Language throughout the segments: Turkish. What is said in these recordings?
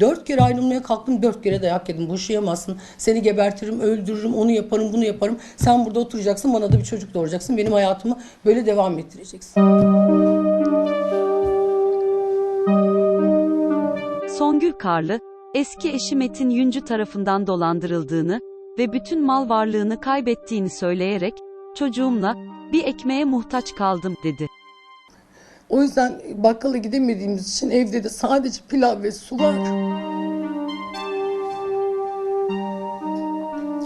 Dört kere ayrılmaya kalktım, dört kere dayak yedim. Boşayamazsın. Seni gebertirim, öldürürüm, onu yaparım, bunu yaparım. Sen burada oturacaksın, bana da bir çocuk doğuracaksın. Benim hayatımı böyle devam ettireceksin. Songül Karlı, eski eşi Metin Yüncü tarafından dolandırıldığını ve bütün mal varlığını kaybettiğini söyleyerek, çocuğumla bir ekmeğe muhtaç kaldım dedi. O yüzden bakkala gidemediğimiz için evde de sadece pilav ve su var.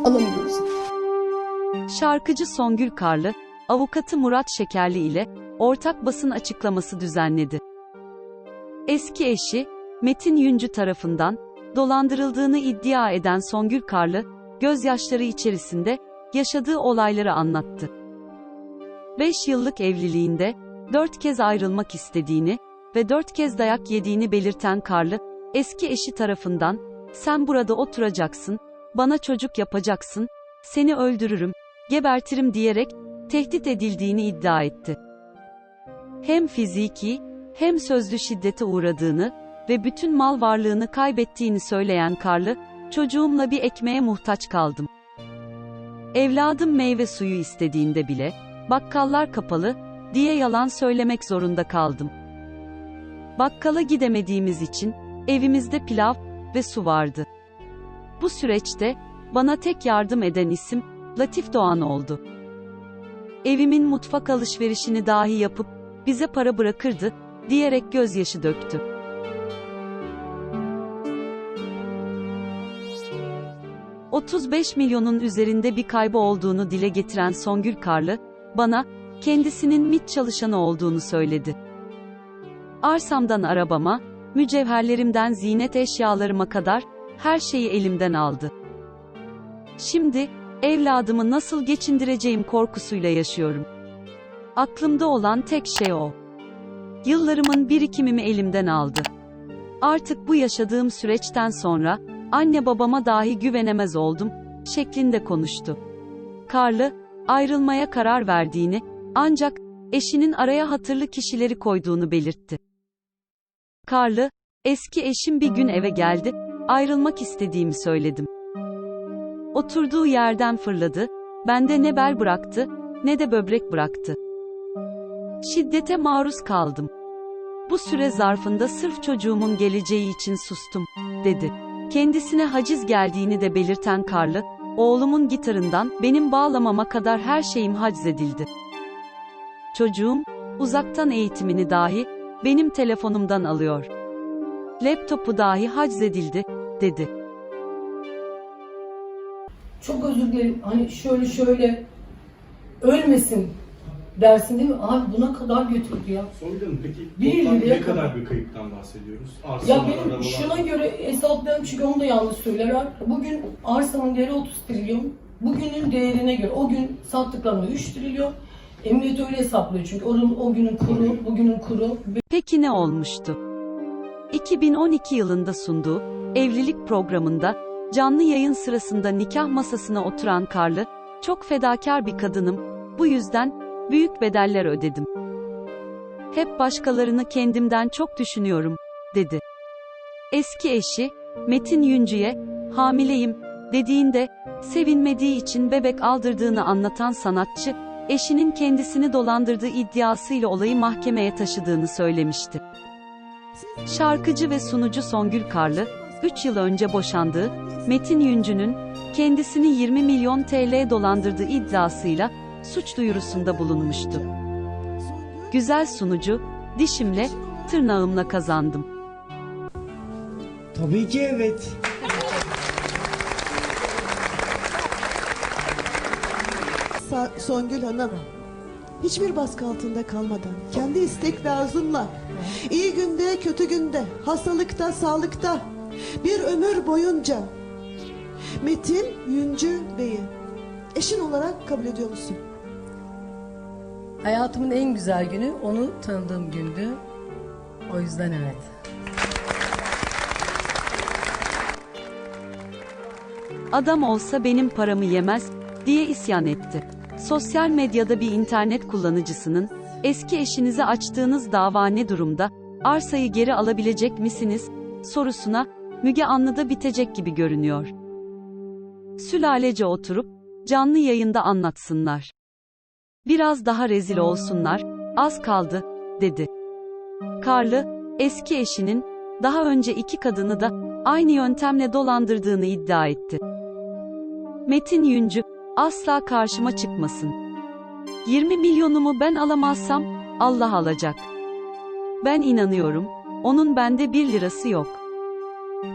Alamıyoruz. Şarkıcı Songül Karlı, avukatı Murat Şekerli ile ortak basın açıklaması düzenledi. Eski eşi, Metin Yüncü tarafından dolandırıldığını iddia eden Songül Karlı, gözyaşları içerisinde yaşadığı olayları anlattı. 5 yıllık evliliğinde 4 kez ayrılmak istediğini ve 4 kez dayak yediğini belirten Karlı, eski eşi tarafından "Sen burada oturacaksın, bana çocuk yapacaksın, seni öldürürüm, gebertirim." diyerek tehdit edildiğini iddia etti. Hem fiziki hem sözlü şiddete uğradığını ve bütün mal varlığını kaybettiğini söyleyen Karlı, "Çocuğumla bir ekmeğe muhtaç kaldım. Evladım meyve suyu istediğinde bile bakkallar kapalı diye yalan söylemek zorunda kaldım. Bakkala gidemediğimiz için evimizde pilav ve su vardı. Bu süreçte bana tek yardım eden isim Latif Doğan oldu. Evimin mutfak alışverişini dahi yapıp bize para bırakırdı diyerek gözyaşı döktü. ...35 milyonun üzerinde bir kaybı olduğunu dile getiren Songül Karlı, bana, kendisinin MİT çalışanı olduğunu söyledi. Arsamdan arabama, mücevherlerimden ziynet eşyalarıma kadar, her şeyi elimden aldı. Şimdi, evladımı nasıl geçindireceğim korkusuyla yaşıyorum. Aklımda olan tek şey o. Yıllarımın birikimimi elimden aldı. Artık bu yaşadığım süreçten sonra, anne babama dahi güvenemez oldum, şeklinde konuştu. Karlı, ayrılmaya karar verdiğini, ancak, eşinin araya hatırlı kişileri koyduğunu belirtti. Karlı, eski eşim bir gün eve geldi, ayrılmak istediğimi söyledim. Oturduğu yerden fırladı, bende ne bel bıraktı, ne de böbrek bıraktı. Şiddete maruz kaldım. Bu süre zarfında sırf çocuğumun geleceği için sustum, dedi. Kendisine haciz geldiğini de belirten Karlı, oğlumun gitarından benim bağlamama kadar her şeyim haczedildi. Çocuğum, uzaktan eğitimini dahi, benim telefonumdan alıyor. Laptopu dahi haczedildi, dedi. Çok özür dilerim. Hani şöyle şöyle ölmesin dersin değil mi? Abi buna kadar götürdü ya. Hanım peki Bir toplam ne kadar kadar. bir kayıptan bahsediyoruz? Ya Arsalar, benim şuna göre hesaplıyorum çünkü onu da yanlış söylerler. Bugün arsamın değeri 30 trilyon. Bugünün değerine göre o gün sattıklarında 3 trilyon. Emniyet öyle hesaplıyor çünkü onun o günün kuru, bugünün kuru. Peki ne olmuştu? 2012 yılında sunduğu evlilik programında canlı yayın sırasında nikah masasına oturan Karlı, çok fedakar bir kadınım, bu yüzden büyük bedeller ödedim. Hep başkalarını kendimden çok düşünüyorum, dedi. Eski eşi, Metin Yüncü'ye, hamileyim, dediğinde, sevinmediği için bebek aldırdığını anlatan sanatçı, eşinin kendisini dolandırdığı iddiasıyla olayı mahkemeye taşıdığını söylemişti. Şarkıcı ve sunucu Songül Karlı, 3 yıl önce boşandığı, Metin Yüncü'nün, kendisini 20 milyon TL dolandırdığı iddiasıyla, suç duyurusunda bulunmuştu. Güzel sunucu, dişimle, tırnağımla kazandım. Tabii ki evet. Songül Hanım hiçbir baskı altında kalmadan kendi istek ve arzunla iyi günde kötü günde hastalıkta sağlıkta bir ömür boyunca Metin Yüncü Bey'i eşin olarak kabul ediyor musun? Hayatımın en güzel günü onu tanıdığım gündü. O yüzden evet. Adam olsa benim paramı yemez, diye isyan etti. Sosyal medyada bir internet kullanıcısının, eski eşinize açtığınız dava ne durumda, arsayı geri alabilecek misiniz, sorusuna, Müge Anlı'da bitecek gibi görünüyor. Sülalece oturup, canlı yayında anlatsınlar. Biraz daha rezil olsunlar, az kaldı, dedi. Karlı, eski eşinin, daha önce iki kadını da, aynı yöntemle dolandırdığını iddia etti. Metin Yüncü, asla karşıma çıkmasın. 20 milyonumu ben alamazsam, Allah alacak. Ben inanıyorum, onun bende bir lirası yok.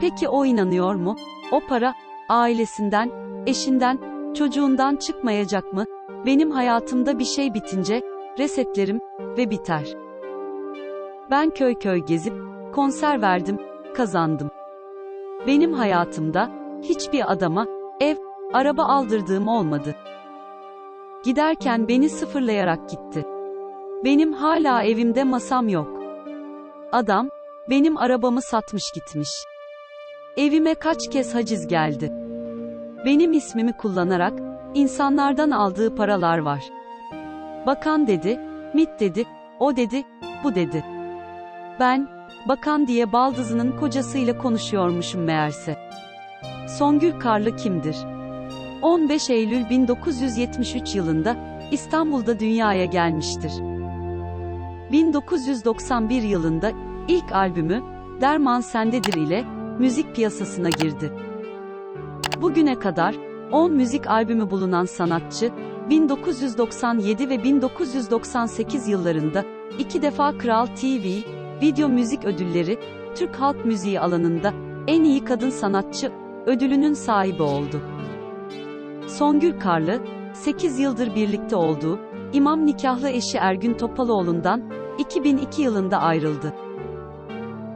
Peki o inanıyor mu? O para, ailesinden, eşinden, çocuğundan çıkmayacak mı? Benim hayatımda bir şey bitince, resetlerim ve biter. Ben köy köy gezip, konser verdim, kazandım. Benim hayatımda, hiçbir adama, ev, araba aldırdığım olmadı. Giderken beni sıfırlayarak gitti. Benim hala evimde masam yok. Adam, benim arabamı satmış gitmiş. Evime kaç kez haciz geldi. Benim ismimi kullanarak, insanlardan aldığı paralar var. Bakan dedi, MIT dedi, o dedi, bu dedi. Ben, bakan diye baldızının kocasıyla konuşuyormuşum meğerse. Songül Karlı kimdir? 15 Eylül 1973 yılında İstanbul'da dünyaya gelmiştir. 1991 yılında ilk albümü Derman Sendedir ile müzik piyasasına girdi. Bugüne kadar 10 müzik albümü bulunan sanatçı, 1997 ve 1998 yıllarında iki defa Kral TV, Video Müzik Ödülleri, Türk Halk Müziği alanında en iyi kadın sanatçı ödülünün sahibi oldu. Songül Karlı, 8 yıldır birlikte olduğu, imam nikahlı eşi Ergün Topaloğlu'ndan 2002 yılında ayrıldı.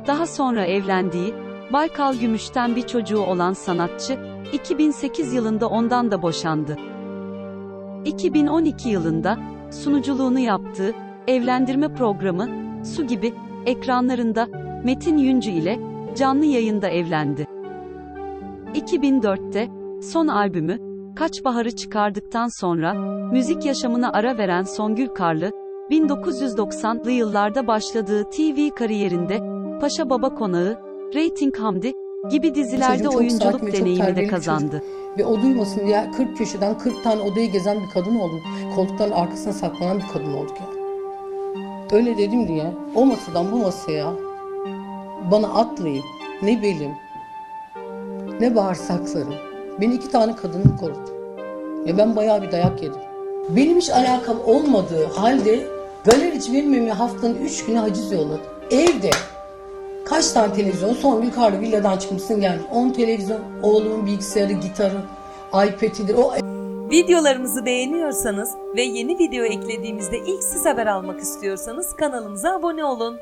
Daha sonra evlendiği, Baykal Gümüş'ten bir çocuğu olan sanatçı, 2008 yılında ondan da boşandı. 2012 yılında, sunuculuğunu yaptığı, evlendirme programı, Su gibi, ekranlarında, Metin Yüncü ile, canlı yayında evlendi. 2004'te, son albümü, Kaç Baharı çıkardıktan sonra, müzik yaşamına ara veren Songül Karlı, 1990'lı yıllarda başladığı TV kariyerinde, Paşa Baba Konağı, Rating Hamdi gibi dizilerde oyunculuk ve deneyimi de kazandı. Ve o duymasın diye 40 köşeden 40 tane odayı gezen bir kadın oldum. Koltukların arkasına saklanan bir kadın olduk ya. Öyle dedim diye o masadan bu masaya bana atlayıp ne belim ne bağırsaklarım beni iki tane kadının korudu. Ya ben bayağı bir dayak yedim. Benim hiç alakam olmadığı halde galerici evime haftanın üç günü haciz yolladı. Evde kaç tane televizyon son bir karlı villadan çıkmışsın gelmiş. 10 televizyon, oğlumun bilgisayarı, gitarı, iPad'idir. O Videolarımızı beğeniyorsanız ve yeni video eklediğimizde ilk siz haber almak istiyorsanız kanalımıza abone olun.